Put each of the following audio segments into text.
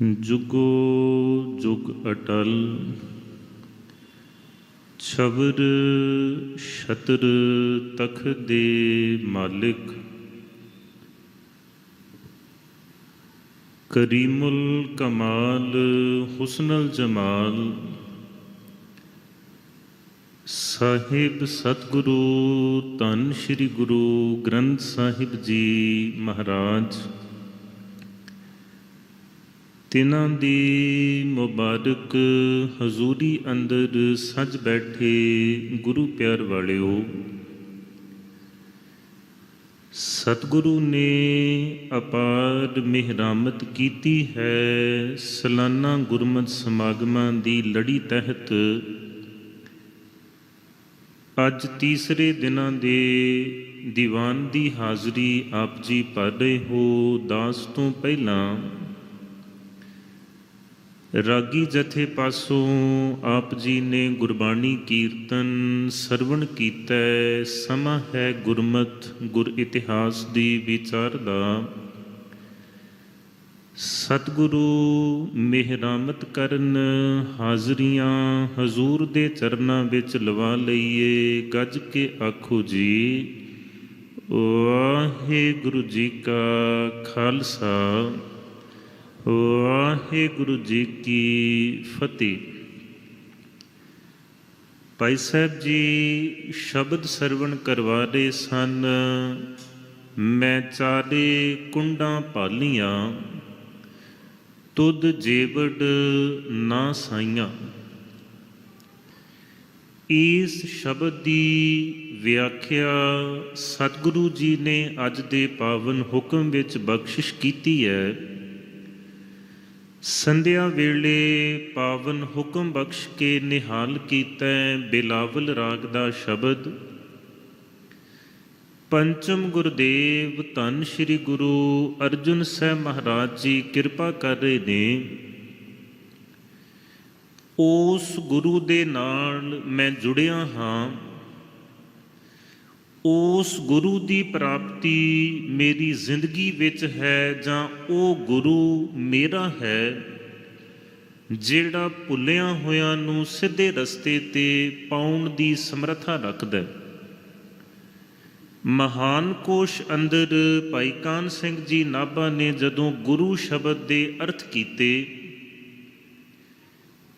ਜੁਗੋ ਜੁਗ ਅਟਲ, ਛਬਰ ਛਤਰ ਤਖ ਦੇ ਮਾਲਿਕ, ਕਰੀਮੁਲ ਕਮਾਲ ਹੁਸਨਲ ਜਮਾਲ, ਸਾਹਿਬ ਸਤਿਗੁਰੂ ਧੰਨ ਸ੍ਰੀ ਗੁਰੂ ਗ੍ਰੰਥ ਸਾਹਿਬ ਜੀ ਮਹਾਰਾਜ। ਤਿਨਾਂ ਦੀ ਮੁਬਾਰਕ ਹਜ਼ੂਰੀ ਅੰਦਰ ਸੱਜ ਬੈਠੇ ਗੁਰੂ ਪਿਆਰ ਵਾਲਿਓ। ਸਤਿਗੁਰੂ ਨੇ ਅਪਾਰ ਮਿਹਰਾਮਤ ਕੀਤੀ ਹੈ ਸਲਾਨਾ ਗੁਰਮਤ ਸਮਾਗਮਾਂ ਦੀ ਲੜੀ ਤਹਿਤ। ਅੱਜ ਤੀਸਰੇ ਦਿਨਾਂ ਦੇ ਦੀਵਾਨ ਦੀ ਹਾਜ਼ਰੀ ਆਪ ਜੀ ਭਰ ਰਹੇ ਹੋ ਦਾਸ ਤੋਂ ਪਹਿਲਾਂ। ਰਾਗੀ ਜਥੇ ਪਾਸੋਂ ਆਪ ਜੀ ਨੇ ਗੁਰਬਾਣੀ ਕੀਰਤਨ ਸਰਵਣ ਕੀਤਾ ਹੈ। ਸਮਾਂ ਹੈ ਗੁਰਮਤ, ਗੁਰ ਇਤਿਹਾਸ ਦੀ ਵਿਚਾਰ ਦਾ ਸਤਿਗੁਰੂ ਮਿਹਰਾਮਤ ਕਰਨ ਹਾਜ਼ਰੀਆਂ ਹਜ਼ੂਰ ਦੇ ਚਰਨਾਂ ਵਿੱਚ ਲਵਾ ਲਈਏ, ਗੱਜ ਕੇ ਆਖੋ ਜੀ, ਵਾਹਿਗੁਰੂ ਜੀ ਕਾ ਖਾਲਸਾ ਵਾਹਿਗੁਰੂ ਜੀ ਕੀ ਫਤਿਹ। ਭਾਈ ਸਾਹਿਬ ਜੀ, ਸ਼ਬਦ ਸਰਵਣ ਕਰਵਾ ਰਹੇ ਸਨ। ਮੈਂ ਚਾਰੇ ਕੁੰਡਾਂ ਪਾਲੀਆਂ, ਤੁਧ ਜੇਵੜ ਨਾ ਸਾਈਆਂ। ਇਸ ਸ਼ਬਦ ਦੀ ਵਿਆਖਿਆ ਸਤਿਗੁਰੂ ਜੀ ਨੇ ਅੱਜ ਦੇ ਪਾਵਨ ਹੁਕਮ ਵਿੱਚ ਬਖਸ਼ਿਸ਼ ਕੀਤੀ ਹੈ। ਸੰਧਿਆ ਵੇਲੇ ਪਾਵਨ ਹੁਕਮ ਬਖਸ਼ ਕੇ ਨਿਹਾਲ ਕੀਤਾ ਬਿਲਾਵਲ ਰਾਗ ਦਾ ਸ਼ਬਦ। ਪੰਚਮ ਗੁਰਦੇਵ ਧੰਨ ਸ੍ਰੀ ਗੁਰੂ ਅਰਜੁਨ ਸਾਹਿਬ ਮਹਾਰਾਜ ਜੀ ਕਿਰਪਾ ਕਰ ਰਹੇ ਨੇ। ਉਸ ਗੁਰੂ ਦੇ ਨਾਲ ਮੈਂ ਜੁੜਿਆ ਹਾਂ। ਉਸ ਗੁਰੂ ਦੀ ਪ੍ਰਾਪਤੀ ਮੇਰੀ ਜ਼ਿੰਦਗੀ ਵਿੱਚ ਹੈ ਜਾਂ ਉਹ ਗੁਰੂ ਮੇਰਾ ਹੈ, ਜਿਹੜਾ ਭੁੱਲਿਆਂ ਹੋਇਆਂ ਨੂੰ ਸਿੱਧੇ ਰਸਤੇ ਤੇ ਪਾਉਣ ਦੀ ਸਮਰੱਥਾ ਰੱਖਦਾ ਮਹਾਨ ਕੋਸ਼ ਅੰਦਰ ਭਾਈ ਕਾਨ ਸਿੰਘ ਜੀ ਨਾਭਾ ਨੇ ਜਦੋਂ ਗੁਰੂ ਸ਼ਬਦ ਦੇ ਅਰਥ ਕੀਤੇ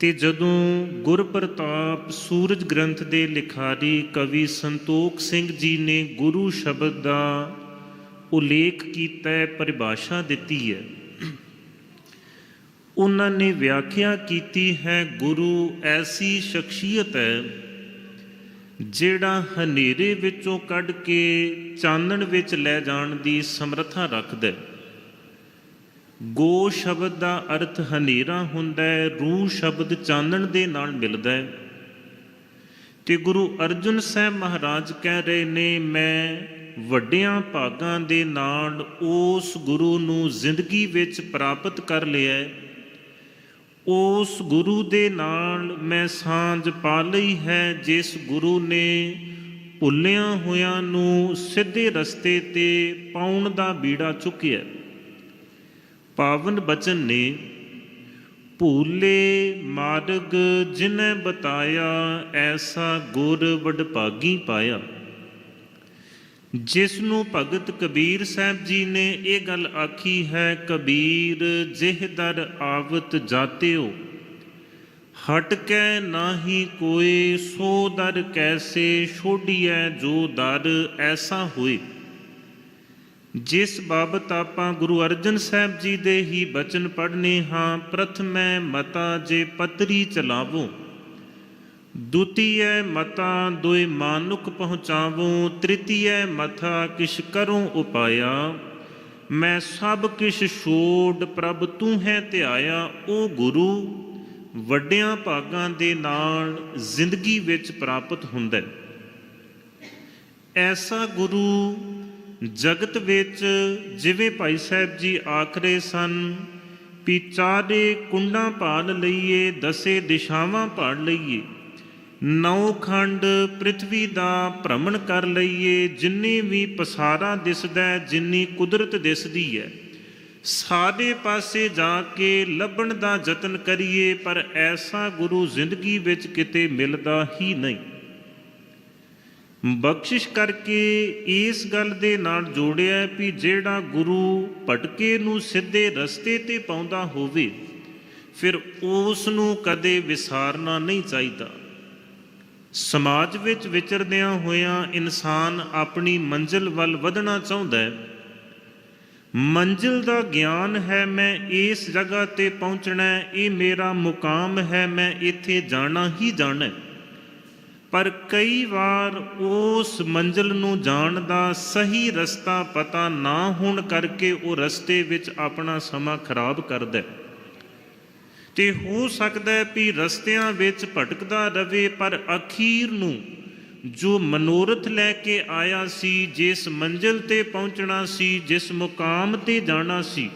ਤੇ ਜਦੋਂ ਗੁਰ ਪ੍ਰਤਾਪ ਸੂਰਜ ਗ੍ਰੰਥ ਦੇ ਲਿਖਾਰੀ ਕਵੀ ਸੰਤੋਖ ਸਿੰਘ ਜੀ ਨੇ ਗੁਰੂ ਸ਼ਬਦ ਦਾ ਉਲੇਖ ਕੀਤਾ ਹੈ ਪਰਿਭਾਸ਼ਾ ਦਿੱਤੀ ਹੈ। ਉਹਨਾਂ ਨੇ ਵਿਆਖਿਆ ਕੀਤੀ ਹੈ, ਗੁਰੂ ਐਸੀ ਸ਼ਖਸੀਅਤ ਹੈ ਜਿਹੜਾ ਹਨੇਰੇ ਵਿੱਚੋਂ ਕੱਢ ਕੇ ਚਾਨਣ ਵਿੱਚ ਲੈ ਜਾਣ ਦੀ ਸਮਰੱਥਾ ਰੱਖਦਾ ਹੈ। ਗੋ ਸ਼ਬਦ ਦਾ ਅਰਥ ਹਨੇਰਾ ਹੁੰਦਾ ਹੈ ਰੂ ਸ਼ਬਦ ਚਾਨਣ ਦੇ ਨਾਲ ਮਿਲਦਾ ਹੈ। ਤੇ ਗੁਰੂ ਅਰਜੁਨ ਸਾਹਿਬ ਮਹਾਰਾਜ ਕਹਿ ਰਹੇ ਨੇ, ਮੈਂ ਵੱਡਿਆਂ ਭਾਗਾਂ ਦੇ ਨਾਲ ਉਸ ਗੁਰੂ ਨੂੰ ਜ਼ਿੰਦਗੀ ਵਿੱਚ ਪ੍ਰਾਪਤ ਕਰ ਲਿਆ ਹੈ। ਉਸ ਗੁਰੂ ਦੇ ਨਾਲ ਮੈਂ ਸਾਂਝ ਪਾ ਲਈ ਹੈ, ਜਿਸ ਗੁਰੂ ਨੇ ਭੁੱਲਿਆਂ ਹੋਇਆਂ ਨੂੰ ਸਿੱਧੇ ਰਸਤੇ ਤੇ ਪਾਉਣ ਦਾ ਬੀੜਾ ਚੁੱਕਿਆ ਪਾਵਨ ਬਚਨ ਨੇ, ਭੂਲੇ ਮਾਰਗ ਜਿਨੈ ਬਤਾਇਆ, ਐਸਾ ਗੁਰ ਵਡਭਾਗੀ ਪਾਇਆ। ਜਿਸ ਨੂੰ ਭਗਤ ਕਬੀਰ ਸਾਹਿਬ ਜੀ ਨੇ ਇਹ ਗੱਲ ਆਖੀ ਹੈ, ਕਬੀਰ ਜਿਹ ਦਰ ਆਵਤ ਜਾਤਿਓ, ਹਟ ਕੇ ਨਾਹੀ ਕੋਈ ਸੋ ਦਰ ਕੈਸੇ ਛੋਡੀਐ ਜੋ ਦਰ ਐਸਾ ਹੋਏ। ਜਿਸ ਬਾਬਤ ਆਪਾਂ ਗੁਰੂ ਅਰਜਨ ਸਾਹਿਬ ਜੀ ਦੇ ਹੀ ਬਚਨ ਪੜ੍ਹਨੇ ਹਾਂ, ਪ੍ਰਥਮੈ ਮਤਾ ਜੇ ਪਤਰੀ ਚਲਾਵੋ। ਦੁਤੀਏ ਮਤਾ ਦੋਇ ਮਾਨੁਕ ਪਹੁੰਚਾਵੋ ਤ੍ਰਿਤੀਯ ਮਥਾ ਕਿਛ ਕਰੋ ਉਪਾਇਆ। ਮੈਂ ਸਭ ਕਿਛ ਛੋੜ ਪ੍ਰਭ ਤੂੰ ਹੈ ਧਿਆਇਆ ਉਹ ਗੁਰੂ, ਵੱਡਿਆਂ ਭਾਗਾਂ ਦੇ ਨਾਲ ਜ਼ਿੰਦਗੀ ਵਿੱਚ ਪ੍ਰਾਪਤ ਹੁੰਦਾ। ਹੈ ਐਸਾ ਗੁਰੂ ਜਗਤ ਵਿੱਚ ਜਿਵੇਂ ਭਾਈ ਸਾਹਿਬ ਜੀ ਆਖਰੇ ਸਨ ਵੀ ਚਾਰੇ ਕੁੰਡਾਂ ਭਾਲ ਲਈਏ, ਦਸੇ ਦਿਸ਼ਾਵਾਂ ਭਾਲ ਲਈਏ। ਨੌ ਖੰਡ ਪ੍ਰithvi ਦਾ ਭ੍ਰਮਣ ਕਰ ਲਈਏ, ਜਿੰਨੀ ਵੀ ਪਸਾਰਾ ਦਿਸਦਾ ਜਿੰਨੀ ਕੁਦਰਤ ਦਿਸਦੀ ਹੈ। ਸਾਰੇ ਪਾਸੇ ਜਾ ਕੇ ਲੱਭਣ ਦਾ ਯਤਨ ਕਰੀਏ, ਪਰ ਐਸਾ ਗੁਰੂ ਜ਼ਿੰਦਗੀ ਵਿੱਚ ਕਿਤੇ ਮਿਲਦਾ ਹੀ ਨਹੀਂ। ਬਖਸ਼ਿਸ਼ ਕਰਕੇ ਇਸ ਗੱਲ ਦੇ ਨਾਲ ਜੋੜਿਆ ਵੀ ਜਿਹੜਾ ਗੁਰੂ ਭਟਕੇ ਨੂੰ ਸਿੱਧੇ ਰਸਤੇ ਤੇ ਪਾਉਂਦਾ ਹੋਵੇ, ਫਿਰ ਉਸ ਨੂੰ ਕਦੇ ਵਿਸਾਰਨਾ ਨਹੀਂ ਚਾਹੀਦਾ। ਸਮਾਜ ਵਿੱਚ ਵਿਚਰਦਿਆਂ ਹੋਇਆਂ ਇਨਸਾਨ ਆਪਣੀ ਮੰਜ਼ਿਲ ਵੱਲ ਵਧਣਾ ਚਾਹੁੰਦਾ ਹੈ। ਮੰਜ਼ਿਲ ਦਾ ਗਿਆਨ ਹੈ, ਮੈਂ ਇਸ ਜਗ੍ਹਾ ਤੇ ਪਹੁੰਚਣਾ ਹੈ, ਇਹ ਮੇਰਾ ਮੁਕਾਮ ਹੈ, ਮੈਂ ਇੱਥੇ ਜਾਣਾ ਹੀ ਜਾਣਾ ਹੈ। ਪਰ ਕਈ ਵਾਰ ਉਸ ਮੰਜ਼ਿਲ ਨੂੰ ਜਾਣ ਦਾ ਸਹੀ ਰਸਤਾ ਪਤਾ ਨਾ ਹੋਣ ਕਰਕੇ ਉਹ ਰਸਤੇ ਵਿੱਚ ਆਪਣਾ ਸਮਾਂ ਖਰਾਬ ਕਰਦਾ ਹੈ। ਤੇ ਹੋ ਸਕਦਾ ਹੈ ਵੀ ਰਸਤਿਆਂ ਵਿੱਚ ਭਟਕਦਾ ਰਵੇ, ਪਰ ਅਖੀਰ ਨੂੰ ਜੋ ਮਨੋਰਥ ਲੈ ਕੇ ਆਇਆ ਸੀ, ਜਿਸ ਮੰਜ਼ਿਲ ਤੇ ਪਹੁੰਚਣਾ ਸੀ, ਜਿਸ ਮੁਕਾਮ ਤੇ ਜਾਣਾ ਸੀ,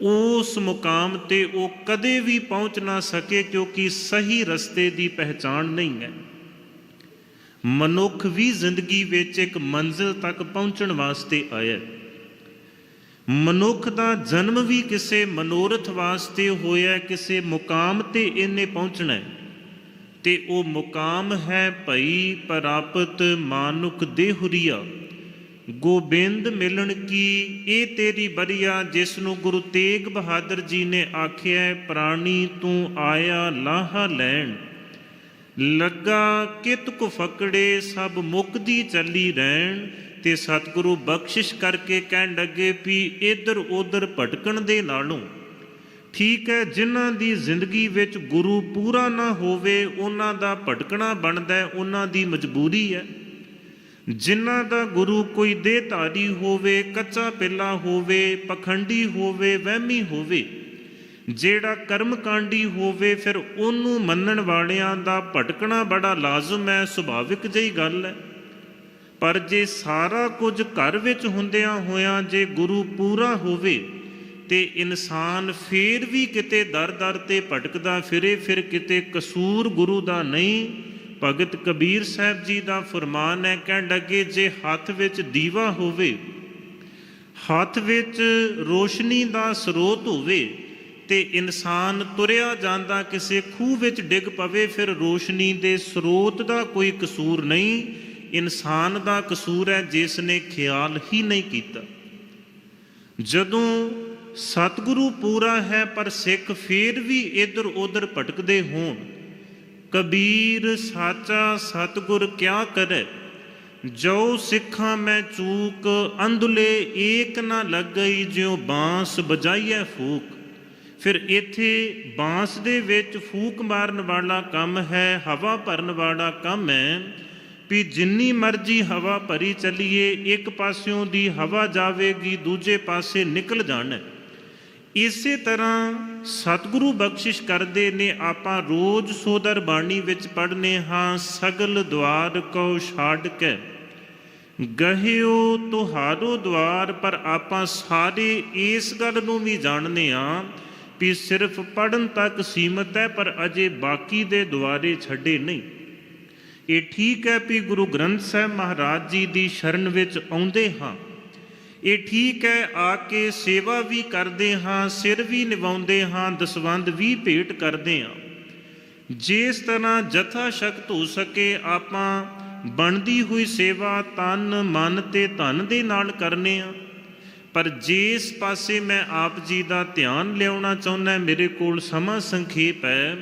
ਉਸ ਮੁਕਾਮ ਤੇ ਉਹ ਕਦੇ ਵੀ ਪਹੁੰਚ ਨਾ ਸਕੇ, ਕਿਉਂਕਿ ਸਹੀ ਰਸਤੇ ਦੀ ਪਹਿਚਾਣ ਨਹੀਂ ਹੈ। ਮਨੁੱਖ ਵੀ ਜ਼ਿੰਦਗੀ ਵਿੱਚ ਇੱਕ ਮੰਜ਼ਿਲ ਤੱਕ ਪਹੁੰਚਣ ਵਾਸਤੇ ਆਇਆ ਮਨੁੱਖ ਦਾ ਜਨਮ ਵੀ ਕਿਸੇ ਮਨੋਰਥ ਵਾਸਤੇ ਹੋਇਆ ਕਿਸੇ ਮੁਕਾਮ ਤੇ ਇਹਨੇ ਪਹੁੰਚਣਾ ਹੈ। ਤੇ ਉਹ ਮੁਕਾਮ ਹੈ ਭਈ ਪ੍ਰਾਪਤ ਮਾਨੁਕ ਦੇਹੁਰੀਆ ਗੋਬਿੰਦ ਮਿਲਣ ਕੀ ਇਹ ਤੇਰੀ ਬਰੀਆ, ਜਿਸ ਨੂੰ ਗੁਰੂ ਤੇਗ ਬਹਾਦਰ ਜੀ ਨੇ ਆਖਿਆ ਪ੍ਰਾਣੀ ਤੂੰ ਆਇਆ ਲਾਹਾ ਲੈਣ। ਲੱਗਾ ਕਿਤ ਕੁ ਫਕੜੇ, ਸਭ ਮੁਕਦੀ ਚੱਲੀ ਰਹਿਣ। ਤੇ ਸਤਿਗੁਰੂ ਬਖਸ਼ਿਸ਼ ਕਰਕੇ ਕਹਿਣ ਲੱਗੇ, ਵੀ ਇੱਧਰ ਉੱਧਰ ਭਟਕਣ ਦੇ ਨਾਲੋਂ। ਠੀਕ ਹੈ, ਜਿਨ੍ਹਾਂ ਦੀ ਜ਼ਿੰਦਗੀ ਵਿੱਚ ਗੁਰੂ ਪੂਰਾ ਨਾ ਹੋਵੇ, ਉਹਨਾਂ ਦਾ ਭਟਕਣਾ ਬਣਦਾ ਹੈ ਉਹਨਾਂ ਦੀ ਮਜਬੂਰੀ ਹੈ। ਜਿਨ੍ਹਾਂ ਦਾ ਗੁਰੂ ਕੋਈ ਦੇਹਧਾਰੀ ਹੋਵੇ, ਕੱਚਾ ਪਿੱਲਾ ਹੋਵੇ, ਪਖੰਡੀ ਹੋਵੇ, ਵਹਿਮੀ ਹੋਵੇ ਜਿਹੜਾ ਕਰਮਕਾਂਡੀ ਹੋਵੇ ਫਿਰ ਉਹਨੂੰ ਮੰਨਣ ਵਾਲਿਆਂ ਦਾ ਭਟਕਣਾ ਬੜਾ ਲਾਜ਼ਮ ਹੈ, ਸੁਭਾਵਿਕ ਜਿਹੀ ਗੱਲ ਹੈ। ਪਰ ਜੇ ਸਾਰਾ ਕੁਝ ਘਰ ਵਿੱਚ ਹੁੰਦਿਆਂ ਹੋਇਆਂ ਜੇ ਗੁਰੂ ਪੂਰਾ ਹੋਵੇ, ਤੇ ਇਨਸਾਨ ਫੇਰ ਵੀ ਕਿਤੇ ਦਰ-ਦਰ ਤੇ ਭਟਕਦਾ ਫਿਰੇ, ਫਿਰ ਕਿਤੇ ਕਸੂਰ ਗੁਰੂ ਦਾ ਨਹੀਂ। ਭਗਤ ਕਬੀਰ ਸਾਹਿਬ ਜੀ ਦਾ ਫਰਮਾਨ ਹੈ, ਕਹਿਣ ਲੱਗੇ ਜੇ ਹੱਥ ਵਿੱਚ ਦੀਵਾ ਹੋਵੇ, ਹੱਥ ਵਿੱਚ ਰੋਸ਼ਨੀ ਦਾ ਸਰੋਤ ਹੋਵੇ ਤੇ ਇਨਸਾਨ ਤੁਰਿਆ ਜਾਂਦਾ ਕਿਸੇ ਖੂਹ ਵਿੱਚ ਡਿੱਗ ਪਵੇ, ਫਿਰ ਰੋਸ਼ਨੀ ਦੇ ਸਰੋਤ ਦਾ ਕੋਈ ਕਸੂਰ ਨਹੀਂ। ਇਨਸਾਨ ਦਾ ਕਸੂਰ ਹੈ ਜਿਸ ਨੇ ਖਿਆਲ ਹੀ ਨਹੀਂ ਕੀਤਾ। ਜਦੋਂ ਸਤਿਗੁਰੂ ਪੂਰਾ ਹੈ, ਪਰ ਸਿੱਖ ਫੇਰ ਵੀ ਇਧਰ ਉਧਰ ਭਟਕਦੇ ਹੋਣ। ਕਬੀਰ ਸਾਚਾ ਸਤਿਗੁਰ ਕਿਆ ਕਰੇ? ਜੋ ਸਿੱਖਾਂ ਮੈਂ ਚੂਕ, ਅੰਧਲੇ ਏਕ ਨਾ ਲੱਗਈ, ਜਿਉ ਬਾਂਸ ਬਜਾਈਐ ਫੂਕ। ਫਿਰ ਇੱਥੇ ਬਾਂਸ ਦੇ ਵਿੱਚ ਫੂਕ ਮਾਰਨ ਵਾਲਾ ਕੰਮ ਹੈ, ਹਵਾ ਭਰਨ ਵਾਲਾ ਕੰਮ ਹੈ, ਵੀ ਜਿੰਨੀ ਮਰਜ਼ੀ ਹਵਾ ਭਰੀ ਚੱਲੀਏ, ਇੱਕ ਪਾਸਿਓਂ ਦੀ ਹਵਾ ਜਾਵੇਗੀ, ਦੂਜੇ ਪਾਸੇ ਨਿਕਲ ਜਾਣਾ। ਇਸੇ ਤਰ੍ਹਾਂ ਸਤਿਗੁਰੂ ਬਖਸ਼ਿਸ਼ ਕਰਦੇ ਨੇ, ਆਪਾਂ ਰੋਜ਼ ਸੋਦਰ ਬਾਣੀ ਵਿੱਚ ਪੜ੍ਹਨੇ ਹਾਂ, ਸਗਲ ਦਵਾਰ ਕੋ ਛਾੜ ਕੇ। ਗਹਿਓ ਤੁਹਾਰੋ ਦਵਾਰ, ਪਰ ਆਪਾਂ ਸਾਰੇ ਇਸ ਗੱਲ ਨੂੰ ਵੀ ਜਾਣਦੇ ਹਾਂ ਵੀ ਸਿਰਫ ਪੜਨ ਤੱਕ ਸੀਮਤ ਹੈ, ਪਰ ਅਜੇ ਬਾਕੀ ਦੇ ਦੁਆਰੇ ਛੱਡੇ ਨਹੀਂ। ਇਹ ਠੀਕ ਹੈ ਵੀ ਗੁਰੂ ਗ੍ਰੰਥ ਸਾਹਿਬ ਮਹਾਰਾਜ ਜੀ ਦੀ ਸ਼ਰਨ ਵਿੱਚ ਆਉਂਦੇ ਹਾਂ। ਇਹ ਠੀਕ ਹੈ, ਆ ਕੇ ਸੇਵਾ ਵੀ ਕਰਦੇ ਹਾਂ, ਸਿਰ ਵੀ ਨਿਵਾਉਂਦੇ ਹਾਂ ਦਸਵੰਦ ਵੀ ਭੇਟ ਕਰਦੇ ਹਾਂ। ਜਿਸ ਤਰ੍ਹਾਂ ਜਥਾ ਸ਼ਕਤ ਹੋ ਸਕੇ ਆਪਾਂ, ਬਣਦੀ ਹੋਈ ਸੇਵਾ ਤਨ ਮਨ ਤੇ ਧਨ ਦੇ ਨਾਲ ਕਰਨੇ ਆ ਪਰ ਜਿਸ ਪਾਸੇ ਮੈਂ ਆਪ ਜੀ ਦਾ ਧਿਆਨ ਲਿਆਉਣਾ ਚਾਹੁੰਦਾ ਮੇਰੇ ਕੋਲ ਸਮਾਂ ਸੰਖੇਪ ਹੈ।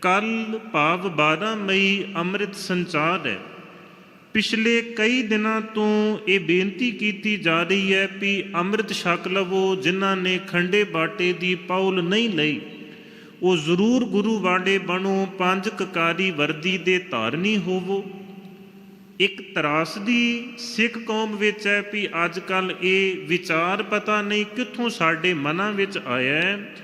ਕੱਲ ਭਾਵ 12 ਮਈ ਅੰਮ੍ਰਿਤ ਸੰਚਾਰ ਹੈ। ਪਿਛਲੇ ਕਈ ਦਿਨਾਂ ਤੋਂ ਇਹ ਬੇਨਤੀ ਕੀਤੀ ਜਾ ਰਹੀ ਹੈ ਵੀ ਅੰਮ੍ਰਿਤ ਛਕ ਲਵੋ, ਜਿਨ੍ਹਾਂ ਨੇ ਖੰਡੇ ਬਾਟੇ ਦੀ ਪੌਲ ਨਹੀਂ ਲਈ। ਉਹ ਜ਼ਰੂਰ ਗੁਰੂ ਵਾਂਡੇ ਬਣੋ, ਪੰਜ ਕਕਾਰੀ ਵਰਦੀ ਦੇ ਧਾਰਨੀ ਹੋਵੋ। ਇੱਕ ਤਰਾਸਦੀ ਸਿੱਖ ਕੌਮ ਵਿੱਚ ਹੈ ਵੀ ਅੱਜ ਕੱਲ ਇਹ ਵਿਚਾਰ ਪਤਾ ਨਹੀਂ ਕਿੱਥੋਂ ਸਾਡੇ ਮਨਾਂ ਵਿੱਚ ਆਇਆ ਹੈ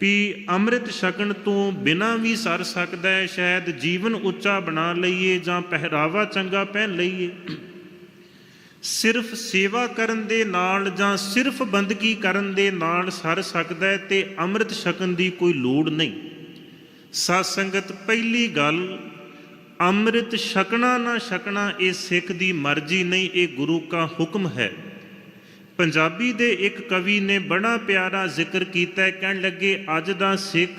ਵੀ ਅੰਮ੍ਰਿਤ ਛਕਣ ਤੋਂ ਬਿਨਾਂ ਵੀ ਸਰ ਸਕਦਾ ਹੈ, ਸ਼ਾਇਦ ਜੀਵਨ ਉੱਚਾ ਬਣਾ ਲਈਏ ਜਾਂ ਪਹਿਰਾਵਾ ਚੰਗਾ ਪਹਿਨ ਲਈਏ। ਸਿਰਫ ਸੇਵਾ ਕਰਨ ਦੇ ਨਾਲ ਜਾਂ ਸਿਰਫ ਬੰਦਗੀ ਕਰਨ ਦੇ ਨਾਲ ਸਰ ਸਕਦਾ ਹੈ ਤੇ ਅੰਮ੍ਰਿਤ ਛਕਣ ਦੀ ਕੋਈ ਲੋੜ ਨਹੀਂ। ਸਾਧ ਸੰਗਤ, ਪਹਿਲੀ ਗੱਲ ਅੰਮ੍ਰਿਤ ਛਕਣਾ ਨਾ ਛਕਣਾ ਇਹ ਸਿੱਖ ਦੀ ਮਰਜ਼ੀ ਨਹੀਂ, ਇਹ ਗੁਰੂ ਦਾ ਹੁਕਮ ਹੈ। ਪੰਜਾਬੀ ਦੇ ਇੱਕ ਕਵੀ ਨੇ ਬੜਾ ਪਿਆਰਾ ਜ਼ਿਕਰ ਕੀਤਾ, ਕਹਿਣ ਲੱਗੇ, ਅੱਜ ਦਾ ਸਿੱਖ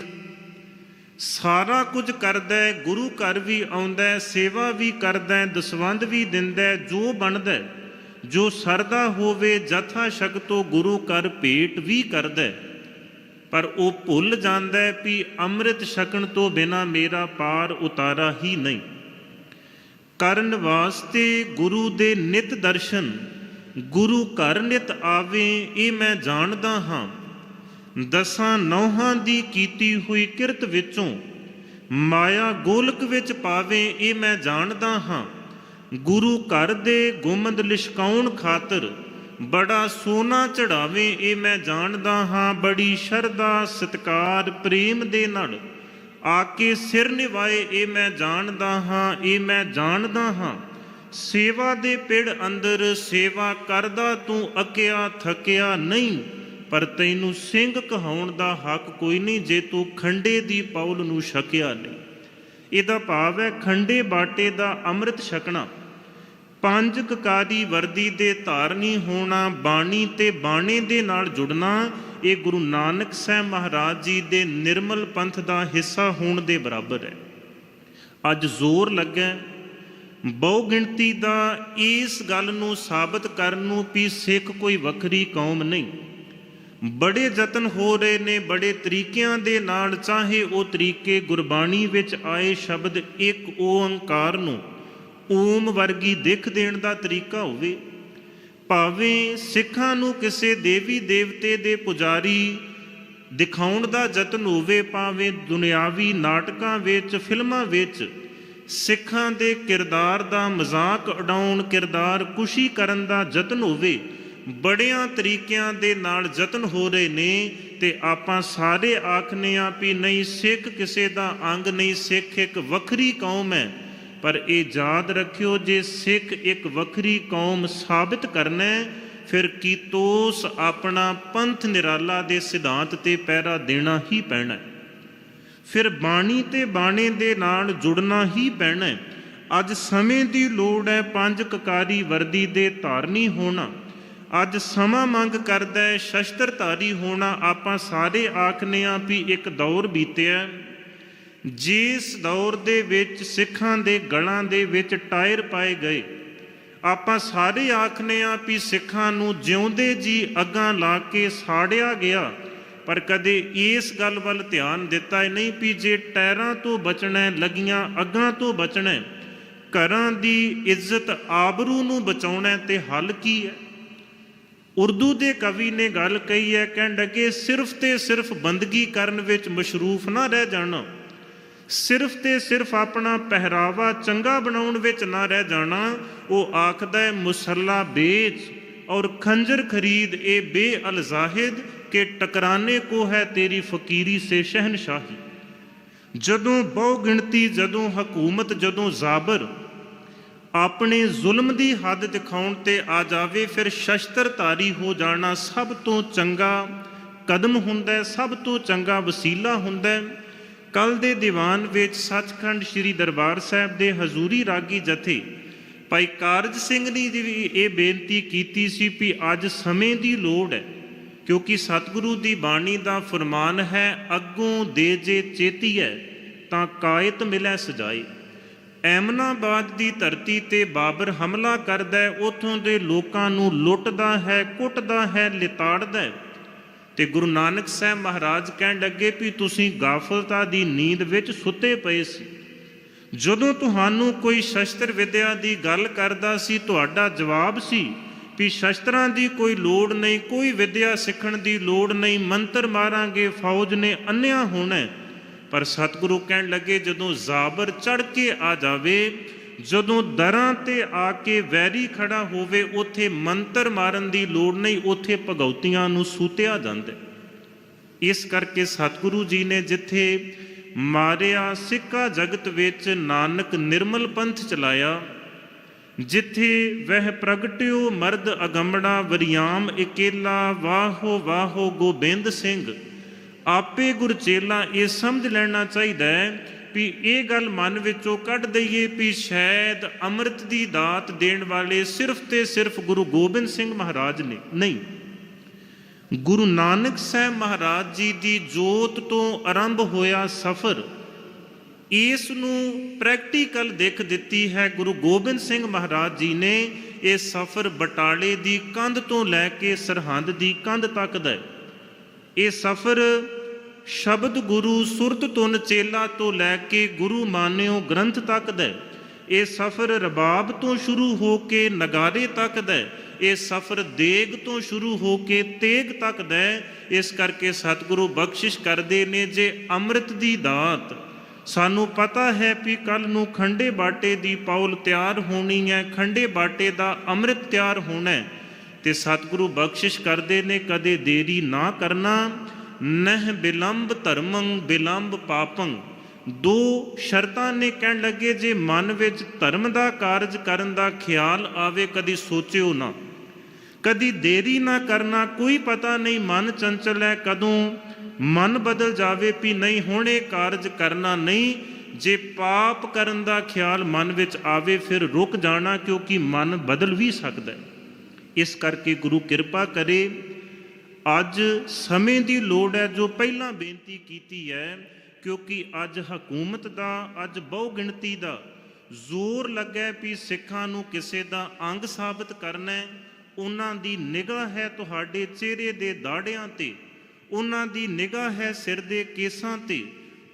ਸਾਰਾ ਕੁਝ ਕਰਦਾ ਹੈ, ਗੁਰੂ ਘਰ ਵੀ ਆਉਂਦਾ ਹੈ, ਸੇਵਾ ਵੀ ਕਰਦਾ ਹੈ, ਦਸਵੰਧ ਵੀ ਦਿੰਦਾ ਹੈ, ਜੋ ਬਣਦਾ ਜੋ ਸਰਦਾ ਹੋਵੇ, ਜਥਾ ਸ਼ਕਤੋ ਗੁਰੂ ਘਰ ਭੇਟ ਵੀ ਕਰਦਾ ਹੈ। ਪਰ ਉਹ ਭੁੱਲ ਜਾਂਦਾ ਹੈ ਵੀ ਅੰਮ੍ਰਿਤ ਛਕਣ ਤੋਂ ਬਿਨਾ ਮੇਰਾ ਪਾਰ ਉਤਾਰਾ ਹੀ ਨਹੀਂ। ਕਰਨ ਵਾਸਤੇ ਗੁਰੂ ਦੇ ਨਿਤ ਦਰਸ਼ਨ, ਗੁਰੂ ਘਰ ਨਿਤ ਆਵੇ, ਇਹ ਮੈਂ ਜਾਣਦਾ ਹਾਂ। ਦਸਾਂ ਨੌਹਾਂ ਦੀ ਕੀਤੀ ਹੋਈ ਕਿਰਤ ਵਿੱਚੋਂ ਮਾਇਆ ਗੋਲਕ ਵਿੱਚ ਪਾਵੇ, ਇਹ ਮੈਂ ਜਾਣਦਾ ਹਾਂ। ਗੁਰੂ ਘਰ ਦੇ ਗੁੰਮਦ ਲਿਸ਼ਕਾਉਣ ਖਾਤਰ ਬੜਾ ਸੋਨਾ ਚੜਾਵੇ, ਇਹ ਮੈਂ ਜਾਣਦਾ ਹਾਂ। ਬੜੀ ਸ਼ਰਧਾ, ਸਤਕਾਰ, ਪ੍ਰੇਮ ਦੇ ਨਾਲ। ਆ ਸਿਰ ਨਿਵਾਏ, ਇਹ ਮੈਂ ਜਾਣਦਾ ਹਾਂ, ਇਹ ਮੈਂ ਜਾਣਦਾ ਹਾਂ। ਸੇਵਾ ਦੇ ਪਿੜ ਅੰਦਰ ਸੇਵਾ ਕਰਦਾ, ਤੂੰ ਅਕਿਆ ਥਕਿਆ ਨਹੀਂ, ਪਰ ਤੈਨੂੰ ਸਿੰਘ ਕਹਾਉਣ ਦਾ ਹੱਕ ਕੋਈ ਨਹੀਂ, ਜੇ ਤੂੰ ਖੰਡੇ ਦੀ ਪੌਲ ਨੂੰ ਛਕਿਆ ਨਹੀਂ। ਇਹਦਾ ਭਾਵ ਹੈ ਖੰਡੇ ਬਾਟੇ ਦਾ ਅੰਮ੍ਰਿਤ ਛਕਣਾ। ਪੰਜ ਕਕਾਰੀ ਵਰਦੀ ਦੇ ਧਾਰਨੀ ਹੋਣਾ, ਬਾਣੀ ਤੇ ਬਾਣੇ ਦੇ ਨਾਲ ਜੁੜਨਾ ਇਹ ਗੁਰੂ ਨਾਨਕ ਸਾਹਿਬ ਮਹਾਰਾਜ ਜੀ ਦੇ ਨਿਰਮਲ ਪੰਥ ਦਾ ਹਿੱਸਾ ਹੋਣ ਦੇ ਬਰਾਬਰ ਹੈ। ਅੱਜ ਜ਼ੋਰ ਲੱਗਾ ਬਹੁ ਗਿਣਤੀ ਦਾ ਇਸ ਗੱਲ ਨੂੰ ਸਾਬਤ ਕਰਨ ਨੂੰ ਵੀ ਸਿੱਖ ਕੋਈ ਵੱਖਰੀ ਕੌਮ ਨਹੀਂ। ਬੜੇ ਯਤਨ ਹੋ ਰਹੇ ਨੇ, ਬੜੇ ਤਰੀਕਿਆਂ ਦੇ ਨਾਲ, ਚਾਹੇ ਉਹ ਤਰੀਕੇ ਗੁਰਬਾਣੀ ਵਿੱਚ ਆਏ ਸ਼ਬਦ ਇੱਕ ਓੰਕਾਰ ਨੂੰ ਓਮ ਵਰਗੀ ਦਿੱਖ ਦੇਣ ਦਾ ਤਰੀਕਾ ਹੋਵੇ ਭਾਵੇਂ ਸਿੱਖਾਂ ਨੂੰ ਕਿਸੇ ਦੇਵੀ ਦੇਵਤੇ ਦੇ ਪੁਜਾਰੀ ਦਿਖਾਉਣ ਦਾ ਯਤਨ ਹੋਵੇ, ਭਾਵੇਂ ਦੁਨਿਆਵੀ ਨਾਟਕਾਂ ਵਿੱਚ, ਫਿਲਮਾਂ ਵਿੱਚ ਸਿੱਖਾਂ ਦੇ ਕਿਰਦਾਰ ਦਾ ਮਜ਼ਾਕ ਉਡਾਉਣ, ਕਿਰਦਾਰ ਕੁਸ਼ੀ ਕਰਨ ਦਾ ਯਤਨ ਹੋਵੇ, ਬੜਿਆਂ ਤਰੀਕਿਆਂ ਦੇ ਨਾਲ ਯਤਨ ਹੋ ਰਹੇ ਨੇ ਤੇ ਆਪਾਂ ਸਾਰੇ ਆਖਨੇ ਆ ਵੀ ਨਹੀਂ, ਸਿੱਖ ਕਿਸੇ ਦਾ ਅੰਗ ਨਹੀਂ, ਸਿੱਖ ਇੱਕ ਵੱਖਰੀ ਕੌਮ ਹੈ। ਪਰ ਇਹ ਯਾਦ ਰੱਖਿਓ ਜੇ ਸਿੱਖ ਇੱਕ ਵੱਖਰੀ ਕੌਮ ਸਾਬਿਤ ਕਰਨਾ, ਫਿਰ ਕੀਤੋਸ ਆਪਣਾ ਪੰਥ ਨਿਰਾਲਾ ਦੇ ਸਿਧਾਂਤ ਤੇ ਪਹਿਰਾ ਦੇਣਾ ਹੀ ਪੈਣਾ। ਹੈ ਫਿਰ ਬਾਣੀ ਤੇ ਬਾਣੇ ਦੇ ਨਾਲ ਜੁੜਨਾ ਹੀ ਪੈਣਾ। ਹੈ ਅੱਜ ਸਮੇਂ ਦੀ ਲੋੜ ਹੈ ਪੰਜ ਕਕਾਰੀ ਵਰਦੀ ਦੇ ਧਾਰਨੀ ਹੋਣਾ। ਅੱਜ ਸਮਾਂ ਮੰਗ ਕਰਦਾ ਹੈ ਸ਼ਸਤਰਧਾਰੀ ਹੋਣਾ। ਆਪਾਂ ਸਾਰੇ ਆਖਨੇ ਆ ਵੀ ਇੱਕ ਦੌਰ ਬੀਤਿਆ। ਜਿਸ ਦੌਰ ਦੇ ਵਿੱਚ ਸਿੱਖਾਂ ਦੇ ਗਲਾਂ ਦੇ ਵਿੱਚ ਟਾਇਰ ਪਾਏ ਗਏ, ਆਪਾਂ ਸਾਰੇ ਆਖਨੇ ਆ ਵੀ ਸਿੱਖਾਂ ਨੂੰ ਜਿਉਂਦੇ ਜੀ ਅੱਗਾਂ ਲਾ ਕੇ ਸਾੜਿਆ ਗਿਆ, ਪਰ ਕਦੇ ਇਸ ਗੱਲ ਵੱਲ ਧਿਆਨ ਦਿੱਤਾ ਹੀ ਨਹੀਂ ਵੀ ਜੇ ਟਾਇਰਾਂ ਤੋਂ ਬਚਣਾ ਲੱਗੀਆਂ ਅੱਗਾਂ ਤੋਂ ਬਚਣਾ ਘਰਾਂ ਦੀ ਇੱਜ਼ਤ ਆਬਰੂ ਨੂੰ ਬਚਾਉਣਾ ਹੈ ਤੇ ਹੱਲ ਕੀ ਹੈ? ਉਰਦੂ ਦੇ ਕਵੀ ਨੇ ਗੱਲ ਕਹੀ ਹੈ, ਕਹਿਣ ਲੱਗੇ ਸਿਰਫ ਤੇ ਸਿਰਫ ਬੰਦਗੀ ਕਰਨ ਵਿੱਚ ਮਸ਼ਰੂਫ ਨਾ ਰਹਿ ਜਾਣਾ। ਸਿਰਫ ਤੇ ਸਿਰਫ ਆਪਣਾ ਪਹਿਰਾਵਾ ਚੰਗਾ ਬਣਾਉਣ ਵਿੱਚ ਨਾ ਰਹਿ ਜਾਣਾ, ਉਹ ਆਖਦਾ ਹੈ, ਮੁਸੱਲਾ ਵੇਚ ਔਰ ਖੰਜਰ ਖਰੀਦ ਇਹ ਬੇਅਲਜ਼ਾਹਿਦ ਕਿ ਟਕਰਾਨੇ ਕੋ ਹੈ ਤੇਰੀ ਫਕੀਰੀ ਸੇ ਸ਼ਹਿਨशाही ਜਦੋਂ ਬਹੁ ਗਿਣਤੀ ਜਦੋਂ ਹਕੂਮਤ, ਜਦੋਂ ਜ਼ਾਬਰ ਆਪਣੇ ਜ਼ੁਲਮ ਦੀ ਹੱਦ ਦਿਖਾਉਣ ਤੇ ਆ ਜਾਵੇ, ਫਿਰ ਸ਼ਸਤਰ ਧਾਰੀ ਹੋ ਜਾਣਾ ਸਭ ਤੋਂ ਚੰਗਾ ਕਦਮ ਹੁੰਦਾ ਸਭ ਤੋਂ ਚੰਗਾ ਵਸੀਲਾ ਹੁੰਦਾ ਹੈ। ਕੱਲ ਦੇ ਦੀਵਾਨ ਵਿੱਚ ਸੱਚਖੰਡ ਸ੍ਰੀ ਦਰਬਾਰ ਸਾਹਿਬ ਦੇ ਹਜ਼ੂਰੀ ਰਾਗੀ ਜਥੇ ਭਾਈ ਕਾਰਜ ਸਿੰਘ ਨੇ ਜੀ ਇਹ ਬੇਨਤੀ ਕੀਤੀ ਸੀ ਵੀ ਅੱਜ ਸਮੇਂ ਦੀ ਲੋੜ ਹੈ, ਕਿਉਂਕਿ ਸਤਿਗੁਰੂ ਦੀ ਬਾਣੀ ਦਾ ਫਰਮਾਨ ਹੈ, ਅੱਗੋਂ ਦੇ ਜੇ ਚੇਤੀ ਹੈ, ਤਾਂ ਕਾਇਤ ਮਿਲੈ ਸਜਾਈ ਐਮਨਾਬਾਦ ਦੀ ਧਰਤੀ ਤੇ ਬਾਬਰ ਹਮਲਾ ਕਰਦਾ ਹੈ, ਉਥੋਂ ਦੇ ਲੋਕਾਂ ਨੂੰ ਲੁੱਟਦਾ ਹੈ, ਕੁੱਟਦਾ ਹੈ, ਲਿਤਾੜਦਾ ਹੈ। ਤੇ ਗੁਰੂ ਨਾਨਕ ਸਾਹਿਬ ਮਹਾਰਾਜ ਕਹਿਣ ਲੱਗੇ ਵੀ ਤੁਸੀਂ ਗਾਫਲਤਾ ਦੀ ਨੀਂਦ ਵਿੱਚ ਸੁੱਤੇ ਪਏ ਸੀ। ਜਦੋਂ ਤੁਹਾਨੂੰ ਕੋਈ ਸ਼ਸਤਰ ਵਿਦਿਆ ਦੀ ਗੱਲ ਕਰਦਾ ਸੀ, ਤੁਹਾਡਾ ਜਵਾਬ ਸੀ ਵੀ ਸ਼ਸਤਰਾਂ ਦੀ ਕੋਈ ਲੋੜ ਨਹੀਂ, ਕੋਈ ਵਿਦਿਆ ਸਿੱਖਣ ਦੀ ਲੋੜ ਨਹੀਂ, ਮੰਤਰ ਮਾਰਾਂਗੇ, ਫੌਜ ਨੇ ਅੰਨਿਆ ਹੋਣਾ ਪਰ ਸਤਿਗੁਰੂ ਕਹਿਣ ਲੱਗੇ, ਜਦੋਂ ਜ਼ਾਬਰ ਚੜ ਕੇ ਆ ਜਾਵੇ ਜਦੋਂ ਦਰਾਂ ਤੇ ਆ ਕੇ ਵੈਰੀ ਖੜਾ ਹੋਵੇ, ਉੱਥੇ ਮੰਤਰ ਮਾਰਨ ਦੀ ਲੋੜ ਨਹੀਂ, ਉੱਥੇ ਭਗਉਤੀਆਂ ਨੂੰ ਸੂਤਿਆ ਜਾਂਦਾ ਇਸ ਕਰਕੇ ਸਤਿਗੁਰੂ ਜੀ ਨੇ ਜਿੱਥੇ ਮਾਰਿਆ, ਸਿੱਕਾ ਜਗਤ ਵਿੱਚ ਨਾਨਕ ਨਿਰਮਲ ਪੰਥ ਚਲਾਇਆ, ਜਿੱਥੇ ਵਹਿ ਪ੍ਰਗਟਿਓ ਮਰਦ ਅਗੰਮੜਾ, ਵਰਿਆਮ ਇਕੇਲਾ, ਵਾਹੋ ਵਾਹੋ ਗੋਬਿੰਦ ਸਿੰਘ, ਆਪੇ ਗੁਰਚੇਲਾ ਇਹ ਸਮਝ ਲੈਣਾ ਚਾਹੀਦਾ ਹੈ ਵੀ ਇਹ ਗੱਲ ਮਨ ਵਿੱਚੋਂ ਕੱਢ ਦਈਏ ਵੀ ਸ਼ਾਇਦ ਅੰਮ੍ਰਿਤ ਦੀ ਦਾਤ ਦੇਣ ਵਾਲੇ ਸਿਰਫ ਤੇ ਸਿਰਫ ਗੁਰੂ ਗੋਬਿੰਦ ਸਿੰਘ ਮਹਾਰਾਜ ਨੇ, ਨਹੀਂ। ਗੁਰੂ ਨਾਨਕ ਸਾਹਿਬ ਮਹਾਰਾਜ ਜੀ ਦੀ ਜੋਤ ਤੋਂ ਆਰੰਭ ਹੋਇਆ ਸਫ਼ਰ, ਇਸ ਨੂੰ ਪ੍ਰੈਕਟੀਕਲ ਦੇਖ ਦਿੱਤੀ ਹੈ ਗੁਰੂ ਗੋਬਿੰਦ ਸਿੰਘ ਮਹਾਰਾਜ ਜੀ ਨੇ, ਇਹ ਸਫ਼ਰ ਬਟਾਲੇ ਦੀ ਕੰਧ ਤੋਂ ਲੈ ਕੇ ਸਰਹੰਦ ਦੀ ਕੰਧ ਤੱਕ ਦਾ ਇਹ ਸਫ਼ਰ ਸ਼ਬਦ ਗੁਰੂ ਸੁਰਤ ਤੁਨ ਚੇਲਾ ਤੋਂ ਲੈ ਕੇ ਗੁਰੂ ਮਾਨਿਓ ਗ੍ਰੰਥ ਤੱਕ ਦਾ। ਇਹ ਸਫ਼ਰ ਰਬਾਬ ਤੋਂ ਸ਼ੁਰੂ ਹੋ ਕੇ ਨਗਾਰੇ ਤੱਕ ਦਾ। ਇਹ ਸਫ਼ਰ ਦੇਗ ਤੋਂ ਸ਼ੁਰੂ ਹੋ ਕੇ ਤੇਗ ਤੱਕ ਦਾ। ਇਸ ਕਰਕੇ ਸਤਿਗੁਰੂ ਬਖਸ਼ਿਸ਼ ਕਰਦੇ ਨੇ ਜੇ ਅੰਮ੍ਰਿਤ ਦੀ ਦਾਤ। ਸਾਨੂੰ ਪਤਾ ਹੈ ਵੀ ਕੱਲ ਨੂੰ ਖੰਡੇ ਬਾਟੇ ਦੀ ਪੌਲ ਤਿਆਰ ਹੋਣੀ ਹੈ। ਖੰਡੇ ਬਾਟੇ ਦਾ ਅੰਮ੍ਰਿਤ ਤਿਆਰ ਹੋਣਾ ਤੇ ਸਤਿਗੁਰੂ ਬਖਸ਼ਿਸ਼ ਕਰਦੇ ਨੇ ਕਦੇ ਦੇਰੀ ਨਾ ਕਰਨਾ। ਨਹ ਬਿਲੰਬ ਧਰਮੰ ਬਿਲੰਬ ਪਾਪੰ। ਦੋ ਸ਼ਰਤਾਂ ਨੇ ਕਹਿਣ ਲੱਗੇ, ਜੇ ਮਨ ਵਿੱਚ ਧਰਮ ਦਾ ਕਾਰਜ ਕਰਨ ਦਾ ਖਿਆਲ ਆਵੇ, ਕਦੀ ਸੋਚਿਓ ਨਾ। ਕਦੀ ਦੇਰੀ ਨਾ ਕਰਨਾ, ਕੋਈ ਪਤਾ ਨਹੀਂ ਮਨ ਚੰਚਲ ਹੈ ਕਦੋਂ। ਮਨ ਬਦਲ ਜਾਵੇ ਵੀ ਨਹੀਂ, ਹੁਣ ਇਹ ਕਾਰਜ ਕਰਨਾ ਨਹੀਂ। ਜੇ ਪਾਪ ਕਰਨ ਦਾ ਖਿਆਲ ਮਨ ਵਿੱਚ ਆਵੇ, ਫਿਰ ਰੁਕ ਜਾਣਾ, ਕਿਉਂਕਿ ਮਨ ਬਦਲ ਵੀ ਸਕਦਾ ਹੈ। ਇਸ ਕਰਕੇ ਗੁਰੂ ਕਿਰਪਾ ਕਰੇ ਅੱਜ ਸਮੇਂ ਦੀ ਲੋੜ ਹੈ ਜੋ ਪਹਿਲਾਂ ਬੇਨਤੀ ਕੀਤੀ ਹੈ, ਕਿਉਂਕਿ ਅੱਜ ਹਕੂਮਤ ਦਾ, ਅੱਜ ਬਹੁ ਗਿਣਤੀ ਦਾ ਜ਼ੋਰ ਲੱਗਾ ਵੀ ਸਿੱਖਾਂ ਨੂੰ ਕਿਸੇ ਦਾ ਅੰਗ ਸਾਬਤ ਕਰਨਾ ਉਹਨਾਂ ਦੀ ਨਿਗਾਹ ਹੈ ਤੁਹਾਡੇ ਚਿਹਰੇ ਦੇ ਦਾੜਿਆਂ ਤੇ, ਉਹਨਾਂ ਦੀ ਨਿਗਾਹ ਹੈ ਸਿਰ ਦੇ ਕੇਸਾਂ ਤੇ,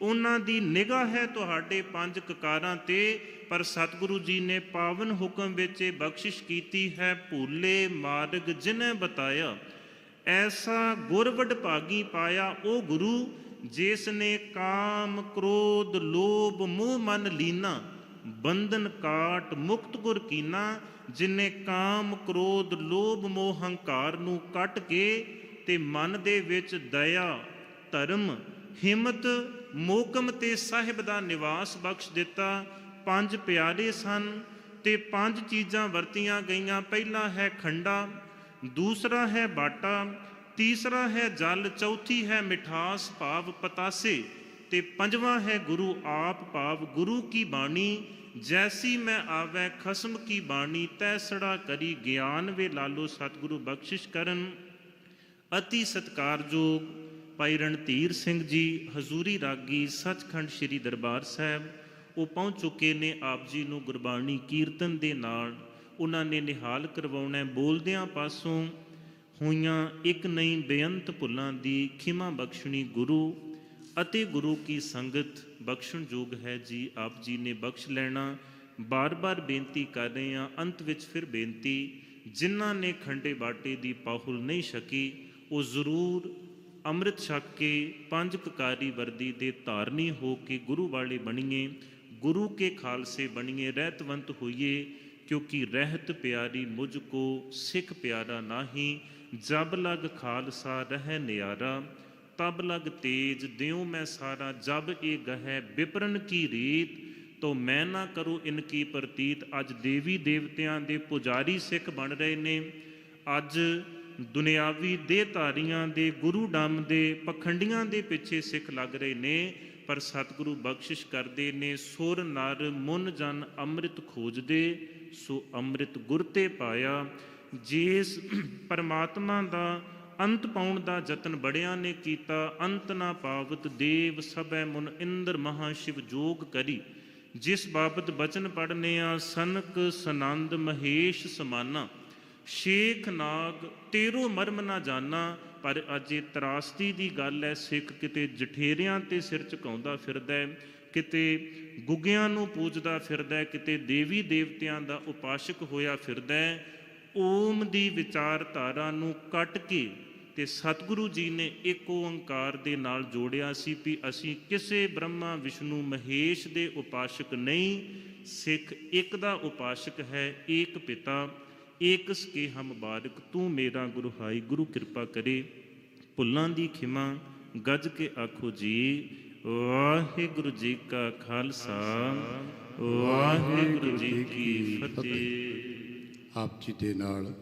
ਉਹਨਾਂ ਦੀ ਨਿਗਾਹ ਹੈ ਤੁਹਾਡੇ ਪੰਜ ਕਕਾਰਾਂ ਤੇ। ਪਰ ਸਤਿਗੁਰੂ ਜੀ ਨੇ ਪਾਵਨ ਹੁਕਮ ਵਿੱਚ ਇਹ ਬਖਸ਼ਿਸ਼ ਕੀਤੀ ਹੈ, ਭੂਲੇ ਮਾਰਗ ਜਿਨੈ ਬਤਾਇਆ ਐਸਾ ਗੁਰਵਡ ਭਾਗੀ ਪਾਇਆ ਉਹ ਗੁਰੂ ਜਿਸ ਨੇ ਕਾਮ ਕ੍ਰੋਧ ਲੋਭ ਮੋਹ ਮਨ ਲੀਨਾ, ਬੰਧਨ ਕਾਟ ਮੁਕਤ ਗੁਰ ਕੀਨਾ, ਜਿਨੇ ਕਾਮ ਕ੍ਰੋਧ ਲੋਭ ਮੋਹ ਹੰਕਾਰ ਨੂੰ ਕੱਟ ਕੇ ਤੇ ਮਨ ਦੇ ਵਿੱਚ ਦਇਆ, ਧਰਮ, ਹਿੰਮਤ, ਮੋਕਮ ਤੇ ਸਾਹਿਬ ਦਾ ਨਿਵਾਸ ਬਖਸ਼ ਦਿੱਤਾ, ਪੰਜ ਪਿਆਰੇ ਸਨ ਤੇ ਪੰਜ ਚੀਜ਼ਾਂ ਵਰਤੀਆਂ ਗਈਆਂ, ਪਹਿਲਾ ਹੈ ਖੰਡਾ ਦੂਸਰਾ ਹੈ ਬਾਟਾ, ਤੀਸਰਾ ਹੈ ਜਲ, ਚੌਥੀ ਹੈ ਮਿਠਾਸ, ਭਾਵ ਪਤਾਸੇ ਤੇ ਪੰਜਵਾਂ ਹੈ ਗੁਰੂ ਆਪ ਭਾਵ ਗੁਰੂ ਕੀ ਬਾਣੀ, ਜੈਸੀ ਮੈਂ ਆਵੈ ਖਸਮ ਕੀ ਬਾਣੀ ਤੈਸੜਾ ਕਰੀ ਗਿਆਨ ਵੇ ਲਾਲੋ ਸਤਿਗੁਰੂ ਬਖਸ਼ਿਸ਼ ਕਰਨ। ਅਤੀ ਸਤਕਾਰਯੋਗ ਭਾਈ ਰਣਧੀਰ ਸਿੰਘ ਜੀ, ਹਜ਼ੂਰੀ ਰਾਗੀ, ਸੱਚਖੰਡ ਸ੍ਰੀ ਦਰਬਾਰ ਸਾਹਿਬ, ਉਹ ਪਹੁੰਚ ਚੁੱਕੇ ਨੇ ਆਪ ਜੀ ਨੂੰ ਗੁਰਬਾਣੀ ਕੀਰਤਨ ਦੇ ਨਾਲ। ਉਹਨਾਂ ਨੇ ਨਿਹਾਲ ਕਰਵਾਉਣਾ ਬੋਲਦਿਆਂ ਪਾਸੋਂ ਹੋਈਆਂ ਇੱਕ ਨਹੀਂ ਬੇਅੰਤ ਭੁੱਲਾਂ ਦੀ ਖਿਮਾ ਬਖਸ਼ਣੀ ਗੁਰੂ ਅਤੇ ਗੁਰੂ ਕੀ ਸੰਗਤ ਬਖਸ਼ਣ ਯੋਗ ਹੈ ਜੀ। ਆਪ ਜੀ ਨੇ ਬਖਸ਼ ਲੈਣਾ। ਬਾਰ-ਬਾਰ ਬੇਨਤੀ ਕਰ ਰਹੇ ਹਾਂ। ਅੰਤ ਵਿੱਚ ਫਿਰ ਬੇਨਤੀ, ਜਿਨ੍ਹਾਂ ਨੇ ਖੰਡੇ ਬਾਟੇ ਦੀ ਪਾਹੁਲ ਨਹੀਂ ਛਕੀ, ਉਹ ਜ਼ਰੂਰ ਅੰਮ੍ਰਿਤ ਛਕ ਕੇ ਪੰਜ ਕਕਾਰੀ ਵਰਦੀ ਦੇ ਧਾਰਨੀ ਹੋ ਕੇ ਗੁਰੂ ਵਾਲੇ ਬਣੀਏ, ਗੁਰੂ ਕੇ ਖਾਲਸੇ ਬਣੀਏ, ਰਹਿਤਵੰਤ ਹੋਈਏ। ਕਿਉਂਕਿ ਰਹਿਤ ਪਿਆਰੀ ਮੁਝ ਕੋ ਸਿੱਖ ਪਿਆਰਾ ਨਾਹੀ, ਜਬ ਲਗ ਖਾਲਸਾ ਰਹਿ ਨਿਆਰਾ, ਤਬ ਲਗ ਤੇਜ ਦਿਉ ਮੈਂ ਸਾਰਾ, ਜਬ ਇਹ ਗਹਿ ਵਿਪਰਨ ਕੀ ਰੀਤ, ਤੋ ਮੈਂ ਨਾ ਕਰੋ ਇਨ ਕੀ ਪ੍ਰਤੀਤ, ਅੱਜ ਦੇਵੀ ਦੇਵਤਿਆਂ ਦੇ ਪੁਜਾਰੀ ਸਿੱਖ ਬਣ ਰਹੇ ਨੇ। ਅੱਜ ਦੁਨਿਆਵੀ ਦੇ ਧਾਰੀਆਂ ਦੇ ਗੁਰੂ ਡੰਮ ਦੇ ਪਖੰਡੀਆਂ ਦੇ ਪਿੱਛੇ ਸਿੱਖ ਲੱਗ ਰਹੇ ਨੇ, ਪਰ ਸਤਿਗੁਰੂ ਬਖਸ਼ਿਸ਼ ਕਰਦੇ ਨੇ, ਸੁਰ ਨਰ ਮੁਨ ਜਨ ਅੰਮ੍ਰਿਤ ਖੋਜਦੇ ਸੋ ਅੰਮ੍ਰਿਤ ਗੁਰ ਤੇ ਪਾਇਆ, ਜਿਸ ਪਰਮਾਤਮਾ ਦਾ ਅੰਤ ਪਾਉਣ ਦਾ ਯਤਨ ਬੜਿਆਂ ਨੇ ਕੀਤਾ, ਅੰਤ ਨਾ ਪਾਵਤ ਦੇਵ ਸਭੈ ਮੁਨ ਇੰਦਰ ਮਹਾ ਸ਼ਿਵ ਜੋਗ ਕਰੀ। ਜਿਸ ਬਾਬਤ ਬਚਨ ਪੜਨੇ ਆ ਸਨਕ ਸਨੰਦ ਮਹੇਸ਼ ਸਮਾਨਾ। ਸ਼ੇਖ ਨਾਗ, ਤੇਰੋ ਮਰਮ ਨਾ ਜਾਣਾ ਪਰ ਅੱਜ ਇਹ ਤਰਾਸਦੀ ਦੀ ਗੱਲ ਹੈ ਸਿੱਖ ਕਿਤੇ ਜਠੇਰਿਆਂ ਤੇ ਸਿਰ ਝੁਕਾਉਂਦਾ ਫਿਰਦਾ ਕਿਤੇ ਗੁੱਗਿਆਂ ਨੂੰ ਪੂਜਦਾ ਫਿਰਦਾ ਕਿਤੇ ਦੇਵੀ ਦੇਵਤਿਆਂ ਦਾ ਉਪਾਸ਼ਕ ਹੋਇਆ ਫਿਰਦਾ ਓਮ ਦੀ ਵਿਚਾਰਧਾਰਾ ਨੂੰ ਕੱਟ ਕੇ ਤੇ ਸਤਿਗੁਰੂ ਜੀ ਨੇ ਇੱਕ ਓੰਕਾਰ ਦੇ ਨਾਲ ਜੋੜਿਆ ਸੀ ਵੀ ਅਸੀਂ ਕਿਸੇ ਬ੍ਰਹਮਾ, ਵਿਸ਼ਨੂੰ, ਮਹੇਸ਼ ਦੇ ਉਪਾਸ਼ਕ ਨਹੀਂ, ਸਿੱਖ ਇੱਕ ਦਾ ਉਪਾਸ਼ਕ ਹੈ, ਏਕ ਪਿਤਾ ਏਕਸ ਕੇ ਹਮ ਬਾਰਕ ਤੂੰ ਮੇਰਾ ਗੁਰੂ ਹਾਈ ਗੁਰੂ ਕਿਰਪਾ ਕਰੇ। ਭੁੱਲਾਂ ਦੀ ਖਿਮਾ, ਗੱਜ ਕੇ ਆਖੋ ਜੀ ਵਾਹਿਗੁਰੂ ਜੀ ਕਾ ਖਾਲਸਾ ਵਾਹਿਗੁਰੂ ਜੀ ਕੀ ਫਤਿਹ। ਆਪ ਜੀ ਦੇ ਨਾਲ